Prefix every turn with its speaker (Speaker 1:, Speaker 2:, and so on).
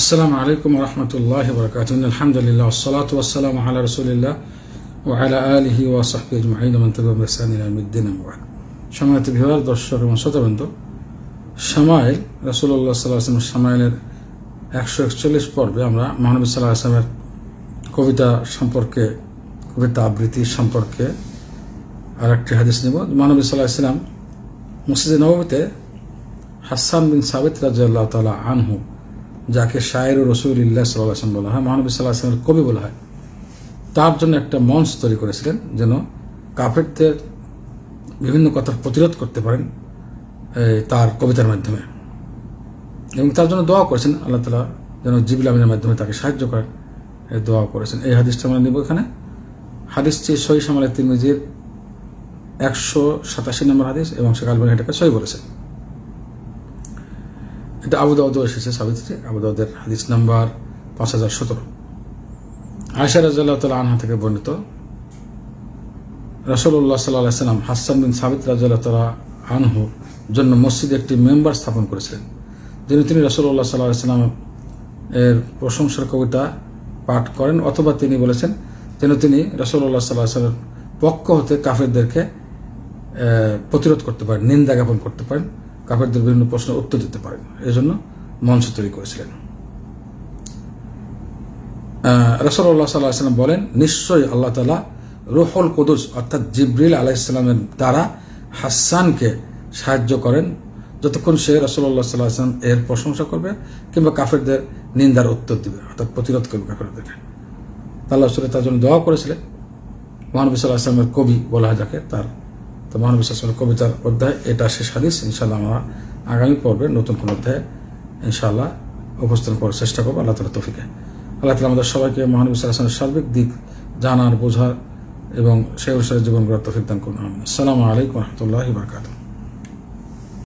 Speaker 1: আসসালামু আলাইকুম রহমতুল্লাহ বরকাত আলহামদুলিল্লাহ আসসালাত ওয়াসালাম আলা রসুলিল্লাহ ও আলা আলহি ওয়া সাহবি আজমাইন। মন্তবাহসানুদ্দিন সময়ত বিহার দর্শক এবং শ্রোতাবন্ধ সামাইল রসুল্লাহ সাল্লাহ আসলামের সামাইলের একশো একচল্লিশ পর্বে আমরা মহানবী সাল্লাহ আসলামের কবিতা সম্পর্কে, কবিতা আবৃত্তি সম্পর্কে আর একটি হাদিস নেব। মহানবী সাল্লাহ ইসলাম মুসিদ নবীতে হাসান বিন সাবিত রাজিয়াল্লাহ তালা আনহু যাকে শায়ের ও রসুল্লাহ সাল্লাহ আসলাম বলা হয় মহানবী সাল্লাহ আসলামের কবি বলা হয়। তার জন্য একটা মঞ্চ তৈরি করেছিলেন যেন কাফেরদের বিভিন্ন কথার প্রতিরোধ করতে পারেন তার কবিতার মাধ্যমে। এবং তার জন্য দোয়া করেছেন, আল্লাহ তালা যেন জিবিল মাধ্যমে তাকে সাহায্য করেন দোয়া করেছেন। এই হাদিসটা আমরা নিব এখানে। হাদিসটি সই সামালের তিরমিজির একশো সাতাশি নম্বর হাদিস এবং সে আলবানি এটাকে সই বলেছেন। এটা আবুদাউদ এসেছে সাবিত্রী। আবুদাউদের হাদিস নাম্বার পাঁচ হাজার সতেরো। আয়সা রাজাল্লাহ তালা আনহা থেকে বর্ণিত রসল্লাহ সাল্লাহ সাল্লাম হাসান বিন সাবিত রাজাল্লাহ তালা আনহু জন্য মসজিদে একটি মেম্বার স্থাপন করেছিলেন, যিনি তিনি রসল্লাহ সাল্লাহ সাল্লাম এর প্রশংসার কবিতা পাঠ করেন অথবা তিনি বলেছেন, যেন তিনি রসল্লাহ সাল্লাহ সাল্লামের পক্ষ হতে কাফেরদেরকে প্রতিরোধ করতে পারেন, নিন্দা জ্ঞাপন করতে পারেন। কাফেরদের বিভিন্ন প্রশ্নের উত্তর দিতে পারেন। এই জন্য মঞ্চ তৈরি করেছিলেন। রসল্লাহ সাল্লাহ সাল্লাম বলেন, নিশ্চয়ই আল্লাহ তালা রুহুল কুদুস অর্থাৎ জিব্রিল আলাইসাল্লামের দ্বারা হাসানকে সাহায্য করেন। যতক্ষণ সে রসল্লাহ সাল্লাহ আসলাম এর প্রশংসা করবে কিংবা কাফেরদের নিন্দার উত্তর দিবে, অর্থাৎ প্রতিরোধ করবে কাফেরদেরকে আল্লাহ রসুল তার জন্য দোয়া করেছিলেন। মহানবী সাল্লাহ আসলামের কবি বলা যাকে, তার তো মহানবী সাল্লামের কবিতার অধ্যায়, এটা শেষ হাদিস ইনশাল্লাহ আমরা আগামী পর্বে নতুন কোন অধ্যায়, ইনশাআল্লাহ উপস্থান করার চেষ্টা করব। আল্লাহ তালা তফিকে আল্লাহ তালা আমাদের সবাইকে মহানবী সাল্লাহামের সার্বিক দিক জানার, বোঝার এবং সেই অনুসারে জীবন গড়ার তফিক দান করুন। আসসালামু আলাইকুম রহমতুল্লাহ বারকাতুহ।